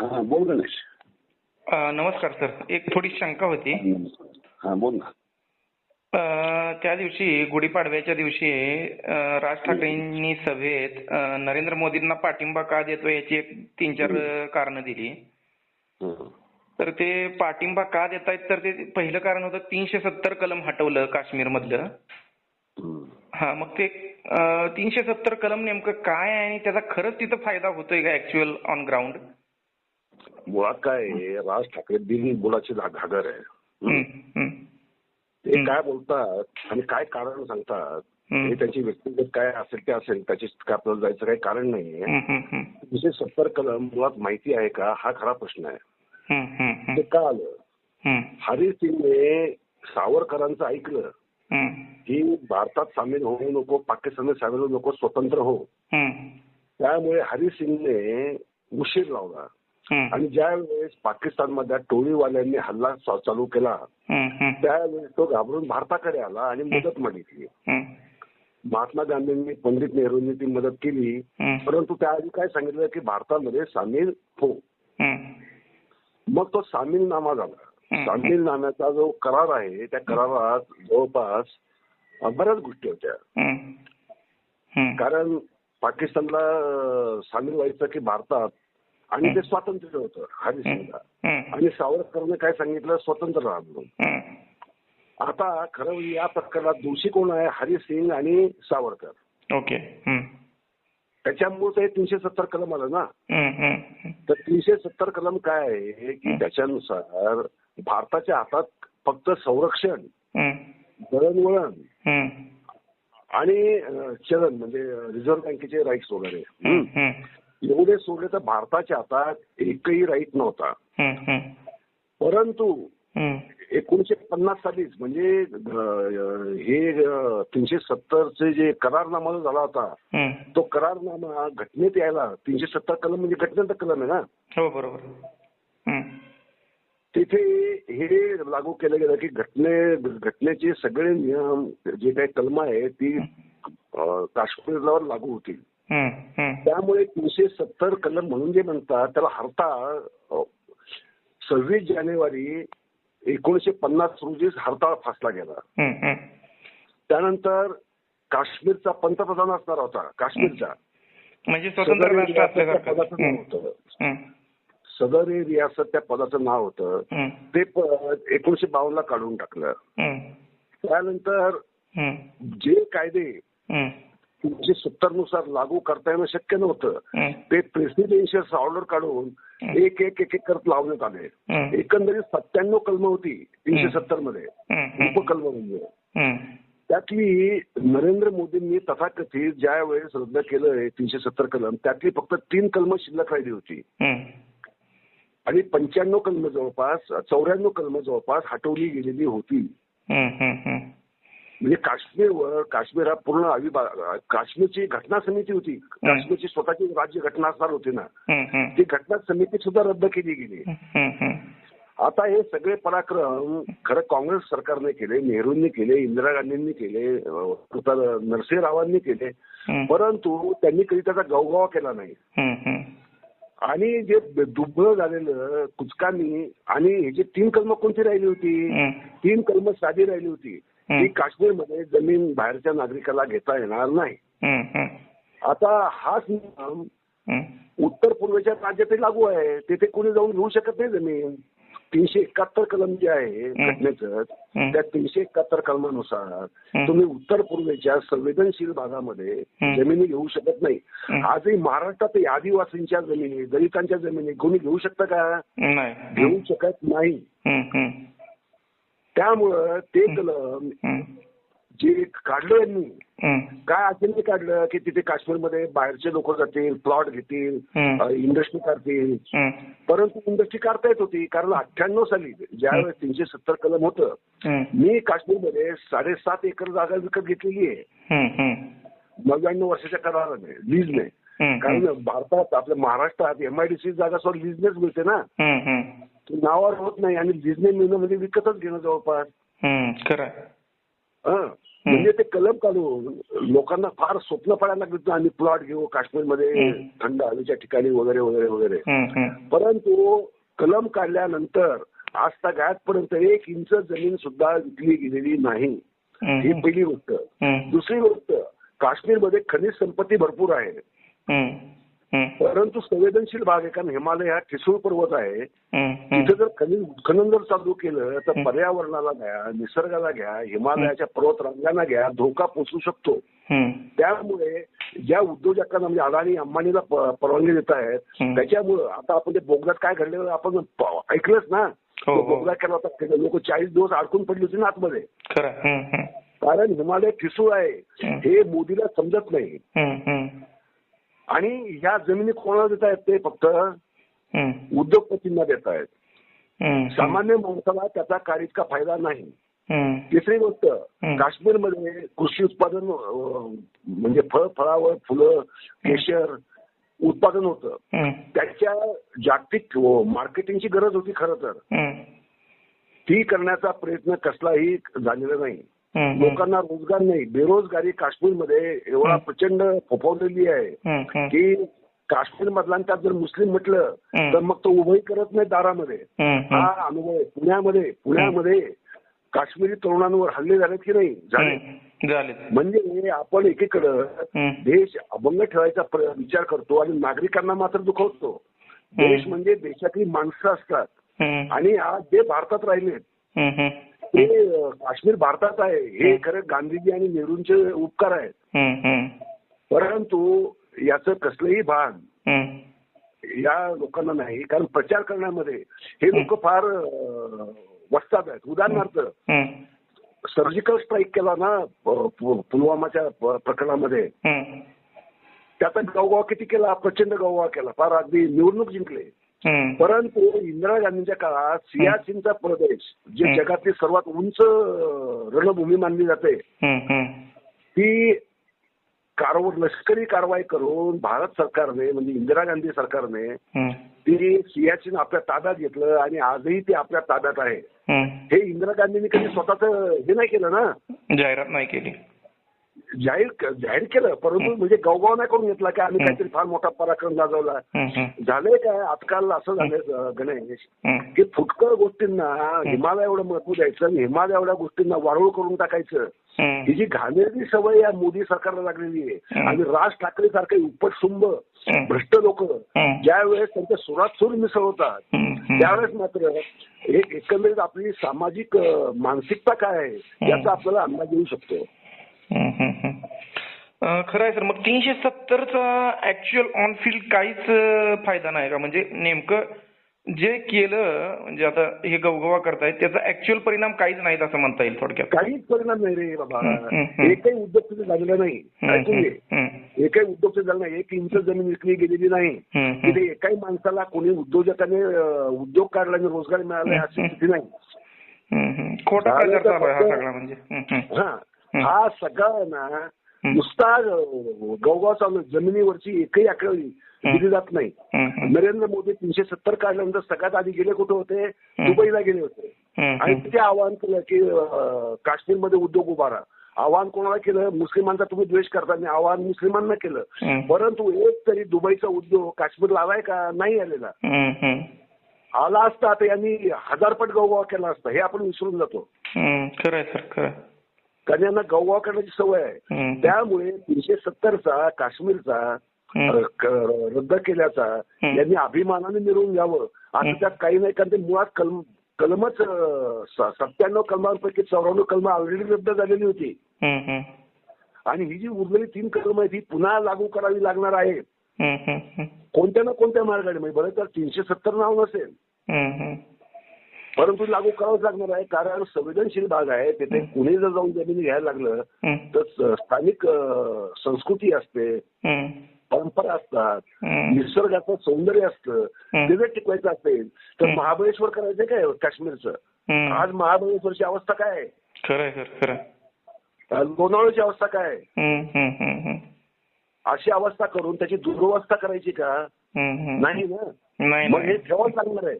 हा बोल गणेश. नमस्कार सर. एक थोडी शंका होती. हा बोल ना. त्या दिवशी गुढीपाडव्याच्या दिवशी राज ठाकरेंनी सभेत नरेंद्र मोदींना पाठिंबा का देतो याची एक तीन चार कारण दिली. तर ते पाठिंबा का देतायत? तर ते पहिलं कारण होतं तीनशे सत्तर कलम हटवलं काश्मीरमधलं. हं. हा मग ते तीनशे सत्तर कलम नेमकं काय आहे आणि त्याचा खरंच तिथं फायदा होतोय का ऍक्च्युअल ऑन ग्राउंड मुळात काय आहे, राज ठाकरे घा- घागर आहे. हं. ते काय बोलतात आणि काय कारण सांगतात हे. त्यांची व्यक्तिगत काय असेल ते असेल त्याची काय आपल्याला जायचं काही कारण नाहीये. तीनशे सत्तर कलम मुळात माहिती आहे का? हा खरा प्रश्न आहे. ते का आलं? हरी सिंगने सावरकरांचं ऐकलं की भारतात सामील होऊ नको पाकिस्तानात सामील होऊ नको स्वतंत्र हो. त्यामुळे हरी सिंगने उशीर लावला. आणि ज्या वेळेस पाकिस्तानमधल्या टोळीवाल्यांनी हल्ला चालू केला त्यावेळेस तो घाबरून भारताकडे आला आणि मदत मागितली. महात्मा गांधींनी पंडित नेहरूंनी ती मदत केली. परंतु त्याआधी काय सांगितलं की भारतामध्ये सामील हो. मग तो सामीलनामा झाला. सामीलनाम्याचा जो करार आहे त्या करारात जवळपास बऱ्याच गोष्टी होत्या. कारण पाकिस्तानला सामील व्हायचं की भारतात आणि ते स्वातंत्र्य होतं हरी सिंगला आणि सावरकरने काय सांगितलं? स्वतंत्र राहा म्हणून. आता खरं म्हणजे या प्रकरणात दोषी कोण आहे? हरी सिंग आणि सावरकर. ओके. त्याच्यामुळे ते तीनशे सत्तर कलम आलं ना? तर तीनशे सत्तर कलम काय आहे? की त्याच्यानुसार भारताच्या हातात फक्त संरक्षण दळणवळण आणि चलन म्हणजे रिझर्व्ह बँकेचे राईट्स वगैरे. हं. एवढे सोडले तर भारताच्या हातात एकही राईट नव्हता. परंतु एकोणीशे पन्नास सालीच म्हणजे हे तीनशे सत्तरचे जे करारनामा झाला होता तो करारनामा घटनेत यायला तीनशे सत्तर कलम म्हणजे घटनेचा कलम आहे ना? हो बरोबर. तिथे हे लागू केलं गेलं की घटने घटनेचे सगळे नियम जे काही कलम आहे ती अ, काश्मीरवर लागू होतील. त्यामुळे तीनशे सत्तर कलम म्हणून जे म्हणतात त्याला हरताळ सव्वीस जानेवारी एकोणीशे पन्नास रोजी हरताळ फासला गेला. त्यानंतर काश्मीरचा पंतप्रधान असणार होता काश्मीरचा. म्हणजे स्वतंत्र सदर राष्ट्र रियासत त्या असल्यासारखं पदाचं नाव होतं. सदर रियासत त्या पदाचं नाव होतं. ते पद एकोणीशे बावन्नला काढून टाकलं. त्यानंतर जे कायदे तीनशे सत्तरनुसार लागू करता येणं शक्य नव्हतं. ते प्रेसिडेन्शियल ऑर्डर काढून एक एक एक एक करत लावण्यात आले. एकंदरीत सत्त्याण्णव कलम होती तीनशे सत्तरमध्ये उपकलम म्हणजे. त्यातली नरेंद्र मोदींनी तथाकथित ज्या वेळेस रद्द केलंय तीनशे सत्तर कलम त्यातली फक्त तीन कलम शिल्लक राहिली होती. आणि पंच्याण्णव कलम जवळपास चौऱ्याण्णव कलम जवळपास हटवली गेलेली होती. म्हणजे काश्मीरवर काश्मीर हा पूर्ण अविभा काश्मीरची घटना समिती होती. काश्मीरची स्वतःची राज्य घटना असणार होती ना. ती घटना समिती सुद्धा रद्द केली गेली. आता हे सगळे पराक्रम खरं काँग्रेस सरकारने केले नेहरूंनी केले इंदिरा गांधींनी केले तर नरसिंह रावांनी केले परंतु त्यांनी कधी त्याचा गवगवा केला नाही. आणि जे दुबळं झालेलं कुचकामी आणि हे जे तीन कलम कोणती राहिली होती? तीन कलम साधी राहिली होती. की काश्मीरमध्ये जमीन बाहेरच्या नागरिकाला घेता येणार नाही. आता हाच नियम उत्तर पूर्वेच्या राज्यात लागू आहे. तिथे कोणी जाऊन घेऊ शकत नाही जमीन. तीनशे एकाहत्तर कलम जे आहे घटनेचं त्या तीनशे एकाहत्तर कलमानुसार तुम्ही उत्तर पूर्वेच्या संवेदनशील भागामध्ये जमिनी घेऊ शकत नाही. आजही महाराष्ट्रात आदिवासींच्या जमिनी दलितांच्या जमिनी कोणी घेऊ शकतं का? घेऊ शकत नाही. त्यामुळं ते कलम जे काढलं यांनी काय अजूनही काढलं की तिथे काश्मीरमध्ये बाहेरचे लोक जातील प्लॉट घेतील इंडस्ट्री काढतील परंतु इंडस्ट्री काढता येत होती कारण अठ्ठ्याण्णव साली ज्यावेळेस तीनशे सत्तर कलम होतं मी काश्मीरमध्ये साडेसात एकर जागा विकत घेतलेली आहे. नव्याण्णव वर्षाच्या कराराने लीजने. कारण भारतात आपल्या महाराष्ट्रात एमआयडीसी जागा सॉरी लिजनेच मिळते ना. नावावर होत नाही आणि लिजने मिळणं म्हणजे विकतच घेणं जवळपास. खरं हं. म्हणजे ते कलम काढून लोकांना फार स्वप्न पडायला लागलं आम्ही प्लॉट घेऊ काश्मीरमध्ये. थंड हवेच्या ठिकाणी वगैरे वगैरे वगैरे. परंतु कलम काढल्यानंतर आज पर्यंत एक इंच जमीन सुद्धा विकली गेलेली नाही. ही पहिली गोष्ट. दुसरी गोष्ट काश्मीरमध्ये खनिज संपत्ती भरपूर आहे. परंतु संवेदनशील भाग आहे कारण हिमालय हा ठिसूळ पर्वत आहे. तिथे जर खनिज उत्खनन जर चालू केलं तर. पर्यावरणाला घ्या निसर्गाला घ्या हिमालयाच्या पर्वतरांगांना घ्या धोका पोचू शकतो. त्यामुळे ज्या उद्योजकांना म्हणजे अदानी अंबानीला परवानगी देत आहेत. त्याच्यामुळं आता आपण ते बोगद्यात काय घडलेलं आपण ऐकलंच ना. हो, हो. बोगदा केला होता लोक चाळीस दिवस अडकून पडली होती ना आतमध्ये. कारण हिमालय ठिसूळ आहे. हं. मोदीला समजत नाही. आणि ह्या जमिनी कोणाला देत आहेत ते फक्त उद्योगपतींना देत आहेत सामान्य माणसाला त्याचा काही इतका फायदा नाही. तिसरी गोष्ट. काश्मीरमध्ये कृषी उत्पादन म्हणजे फळ फळावर फुलं केशर उत्पादन होतं. त्याच्या जागतिक मार्केटिंगची गरज होती खरं तर. ती करण्याचा प्रयत्न कसलाही झालेला नाही. लोकांना रोजगार नाही. बेरोजगारी काश्मीरमध्ये एवढा. प्रचंड फोफवलेली आहे की काश्मीर मधल्यांच्यात जर मुस्लिम म्हटलं. तर मग तो उभंही करत नाही दारामध्ये. हा अनुभव आहे. पुण्यामध्ये पुण्यामध्ये काश्मीरी तरुणांवर हल्ले झालेत की नाही? झाले म्हणजे आपण एकीकडं देश अभंग ठेवायचा विचार करतो आणि नागरिकांना मात्र दुखवतो. देश. म्हणजे देशातली माणसं असतात. आणि आज जे भारतात राहिलेत अं, काश्मीर भारतात आहे. हे हं. खरं गांधीजी आणि नेहरूंचे उपकार आहेत. परंतु याचं कसलंही भान या लोकांना नाही. कारण प्रचार करण्यामध्ये हे लोक फार अं, वस्ताद आहेत. उदाहरणार्थ सर्जिकल स्ट्राईक केला ना पुलवामाच्या प्रकरणामध्ये. त्याचा गवगाव किती केला? प्रचंड गवगाव केला. फार अगदी निवडणूक जिंकले. परंतु इंदिरा गांधींच्या काळात सियाचीनचा प्रदेश जे. जगातली सर्वात उंच रणभूमी मानली जाते ती कारव लष्करी कारवाई करून भारत सरकारने म्हणजे इंदिरा गांधी सरकारने ती सियाचीन आपल्या ताब्यात घेतलं आणि आजही ते आपल्या ताब्यात आहे. हे इंदिरा गांधींनी कधी स्वतःच हे नाही केलं ना? जाहिरात नाही केली. जाहीर जाहीर केलं. परंतु म्हणजे गवगाव नाही करून घेतला की आम्ही. काहीतरी फार मोठा पराक्रम हम्म, झालंय काय? आजकाल असं झालंय गणेश. की फुटकळ गोष्टींना हिमालय एवढं महत्त्व द्यायचं आणि हिमालय एवढ्या गोष्टींना वाढवून करून टाकायचं. ही. जी घाणेरडी सवय या मोदी सरकारला लागलेली आहे. आणि राज ठाकरे सारखे उपटसुंब. भ्रष्ट लोक. ज्या वेळेस त्यांच्या सुरात सूर मिसळवतात. त्यावेळेस मात्र एक एकंदरीत आपली सामाजिक मानसिकता काय आहे याचा आपल्याला अंदाज येऊ शकतो. खरं आहे सर मग तीनशे सत्तरचा ऍक्च्युअल ऑन फील्ड काहीच फायदा नाही का? म्हणजे नेमकं जे केलं म्हणजे आता हे गवगवा करतायत त्याचा ऍक्च्युअल परिणाम काहीच नाहीत असं म्हणता येईल थोडक्यात. काहीच परिणाम नाही रे बाबा. एकही उद्योग तिथे झालेला नाही. एकही उद्योग तिथे झाला नाही. एक इंच जमीन विकली गेलेली नाही. तिथे एकाही माणसाला कोणी उद्योजकाने उद्योग काढला आणि रोजगार मिळाला अशी स्थिती नाही. खोटा झालं प्रचार तर चालू आहे हा फक्त- सगळा म्हणजे. हा हं. सगळा ना. नुसता गवगाव चालू. जमिनीवरची एकही आकडेवारी. दिली जात नाही. नरेंद्र मोदी तीनशे सत्तर काढल्यानंतर सगळ्यात आधी गेले कुठे होते दुबईला गेले होते आणि. तिथे आवाहन केलं की काश्मीरमध्ये उद्योग उभारा आवाहन कोणाला केलं मुस्लिमांचा तुम्ही द्वेष करता आणि आवाहन मुस्लिमांना केलं. परंतु एक तरी दुबईचा उद्योग काश्मीरला आलाय का नाही आलेला. आला असता तर यांनी हजारपट गवगाव केला असता हे आपण विसरून जातो खरं सर खरं. कारण यांना करण्याची सवय आहे. त्यामुळे तीनशे सत्तरचा काश्मीरचा रद्द केल्याचा. यांनी अभिमानाने मिळवून घ्यावं आता. त्यात काही नाही कारण ते मुळात कलम कलमच सत्त्याण्णव कलमांपैकी चौऱ्याण्णव कलम ऑलरेडी रद्द झालेली होती. आणि ही जी उरलेली तीन कलम आहेत ही पुन्हा लागू करावी लागणार आहे. कोणत्या ना कोणत्या मार्गाने म्हणजे बरं तर तीनशे सत्तर नाव नसेल. परंतु लागू करावंच लागणार आहे कारण संवेदनशील भाग आहे तिथे कुणी जर जाऊन जमीन घ्यायला लागलं. तर स्थानिक संस्कृती असते. परंपरा असतात. निसर्गाचं सौंदर्य असतं हं. ते जर टिकवायचं असेल तर हं. महाबळेश्वर करायचं काय काश्मीरचं हम्म. आज महाबळेश्वरची अवस्था काय आहे. लोणावळ्याची अवस्था काय. अशी अवस्था करून त्याची दुरवस्था करायची का. नाही ना मग हे. ठेवावंच लागणार आहे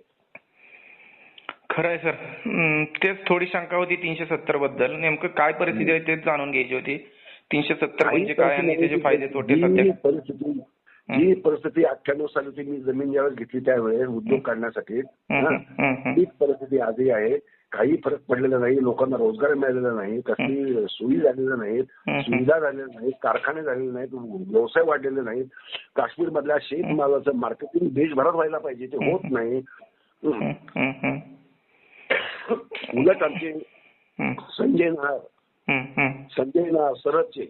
खरं आहे सर तेच थोडी शंका होती तीनशे सत्तरबद्दल. नेमकं काय परिस्थिती आहे तेच जाणून घ्यायची होती. तीनशे सत्तर म्हणजे काय आणि त्याचे फायदे तोटे सध्या? परिस्थिती जी परिस्थिती अठ्ठ्याण्णव साली होती मी जमीन ज्यावेळेस घेतली त्यावेळेस उद्योग काढण्यासाठी हा. तीच परिस्थिती आजही आहे. काही फरक पडलेला नाही लोकांना रोजगार मिळालेला नाही कसली सोयी झालेल्या नाहीत. सुविधा झालेल्या नाहीत कारखाने झालेले नाहीत व्यवसाय वाढलेले नाहीत. काश्मीर मधल्या शेतमालाचं मार्केटिंग देशभरात व्हायला पाहिजे ते होत नाही हम्म. हम्म, हम्म, हम्म. उलट आमचे संजय नायर. संजय नायर सरदचे.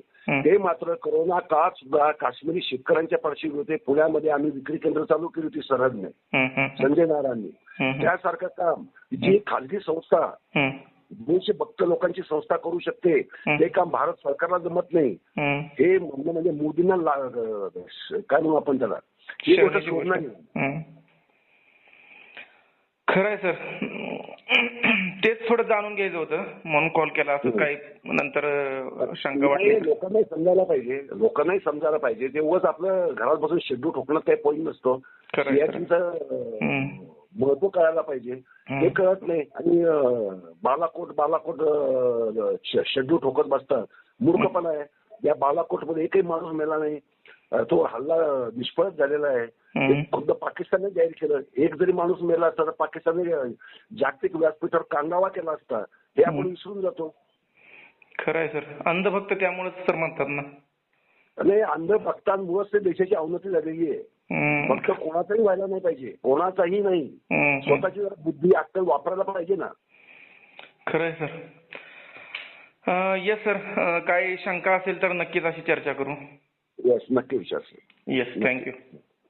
ते मात्र करोना काळात सुद्धा काश्मीरी शेतकऱ्यांच्या पार्श्वी होते पुण्यामध्ये आम्ही विक्री केंद्र चालू केली होती सरहदने हम्म. संजय नारांनी हम्म. त्यासारखं काम जी खाजगी संस्था हम्म, दोनशे भक्त लोकांची संस्था करू शकते ते काम भारत सरकारला जमत नाही. हे म्हणणं म्हणजे मोदींना काय म्हणू आपण त्याला ही गोष्ट. सोडणार नाही हम्म. खरं आहे सर तेच थोडं जाणून घ्यायचं होतं. म्हणून कॉल केला. असं काही नंतर शंका वाटली. नाही, लोकांनाही समजायला पाहिजे. लोकांनाही समजायला पाहिजे. ते उगाच आपलं घरात बसून शेड्यूल ठोकणं काही पॉईंट नसतो. खरं आहे, खरं सियाचीचं हम्म. महत्त्व कळायला पाहिजे. ते कळत नाही. आणि अं, बालाकोट बालाकोट शेड्यूल ठोकत बसतात. मूर्खपणा आहे. या बालाकोटमध्ये एकही माणूस मेला नाही. अं, तो हल्ला निष्फळच झालेला आहे. हम्म. ते खुद्द पाकिस्तानने जाहीर केलं. एक जरी माणूस मेला असता तर पाकिस्तानने जागतिक व्यासपीठावर कांगावा केला असता हे आपण. विसरून जातो. खरं आहे सर. अंधभक्त त्यामुळेच सर म्हणतात ना. आणि अंध भक्तांमुळेच ते देशाची अवनती झालेली आहे. फक्त कोणाचाही व्हायला नाही पाहिजे. कोणाचाही नाही. स्वतःची जरा बुद्धी अक्कल वापरायला पाहिजे ना. खरं आहे सर. येस सर काही शंका असेल तर नक्कीच अशी चर्चा करू. येस नक्की विचार येस थँक्यू